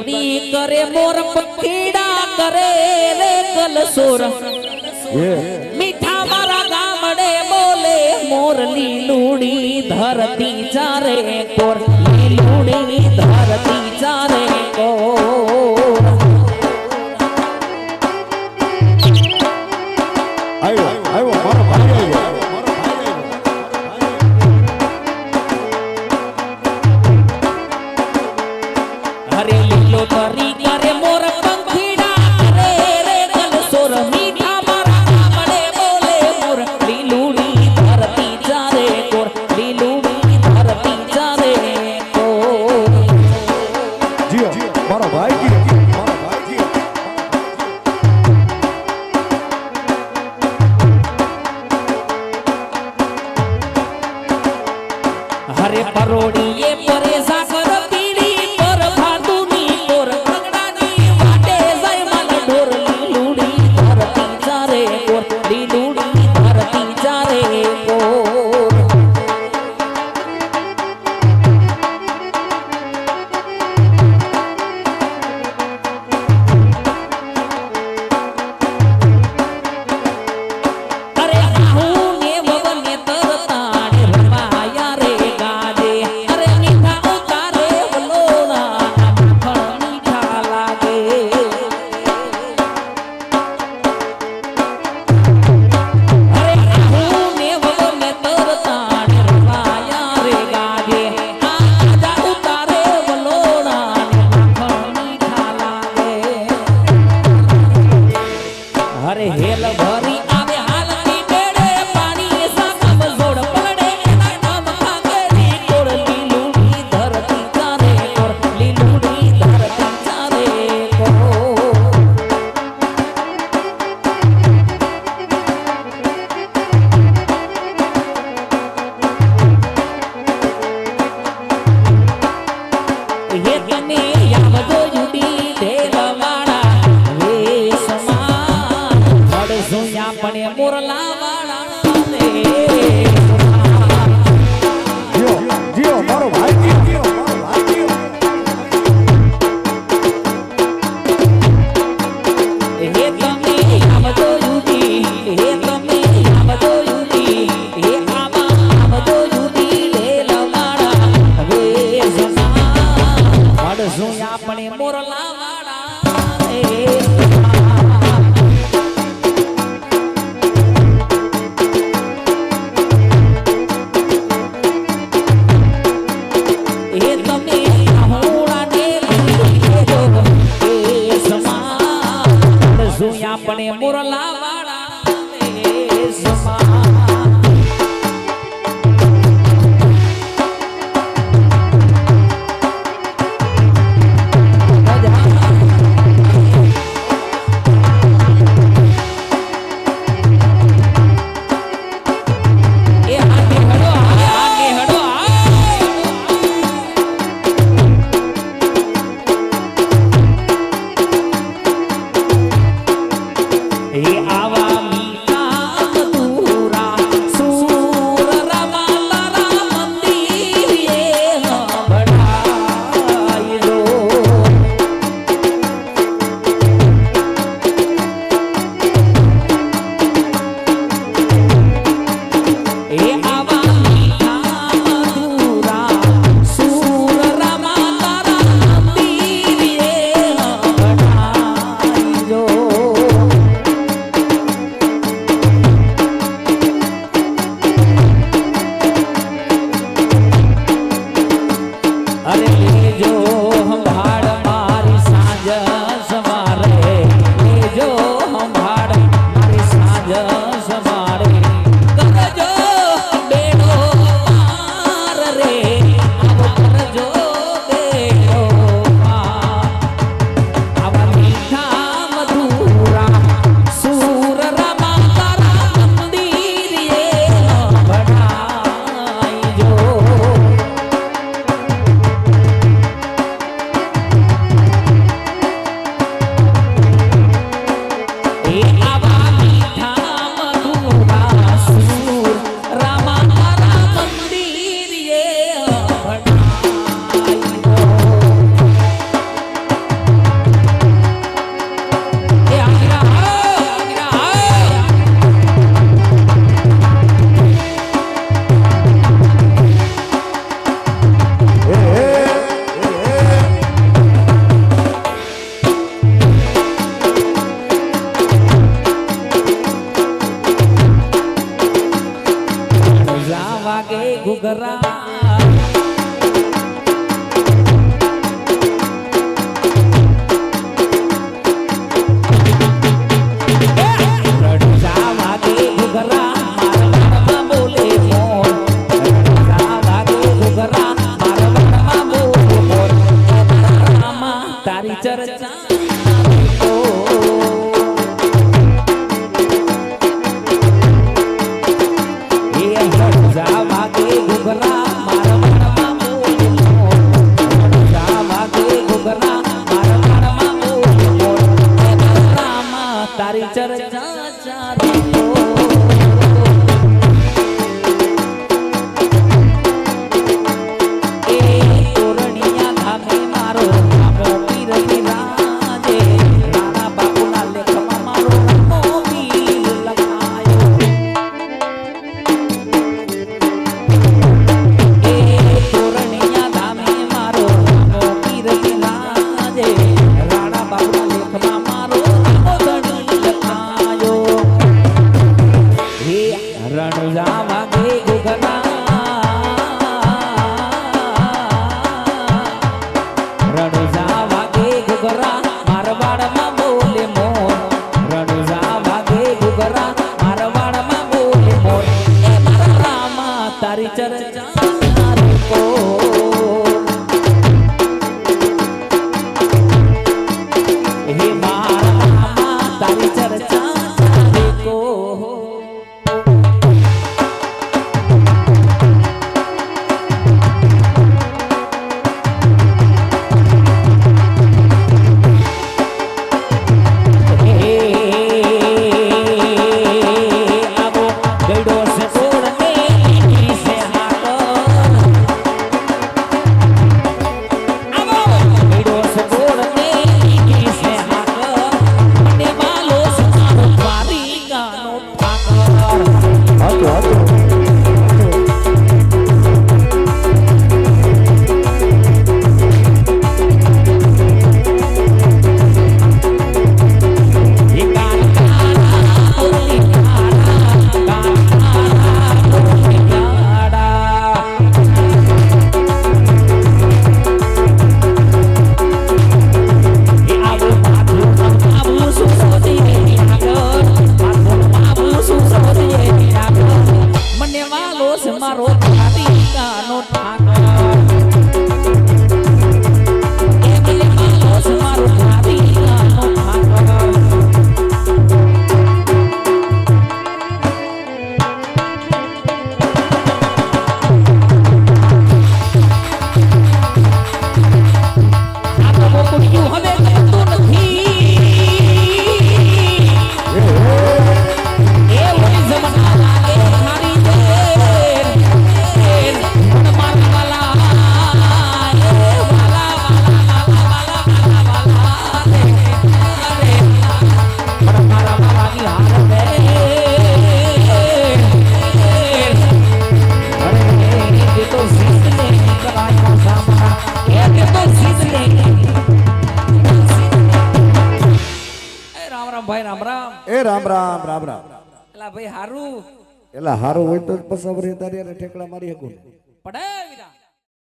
ધણી કરે મોર પકીડા કરે રે કલસોર. મીઠા મારા ગામડે બોલે મોરલી લૂડી ધરતી ચારે કોર. i'm for a તારી ચર્ચા. તારી ચર્ચા. રણુજા માંગે ઉગના રણુજા વાગે ઘુઘરા મારવાડમાં બોલે મોર રણુજા વાગે ઘુઘરા મારવાડમાં બોલે મોર એ મારા રામા તારી ચર્ચા રામ રામ રામ રામ. એલા ભાઈ હારું. એલા હારું હોય તો પસાવરી તારી અને ઠેકડા મારી હકું પડે વિરા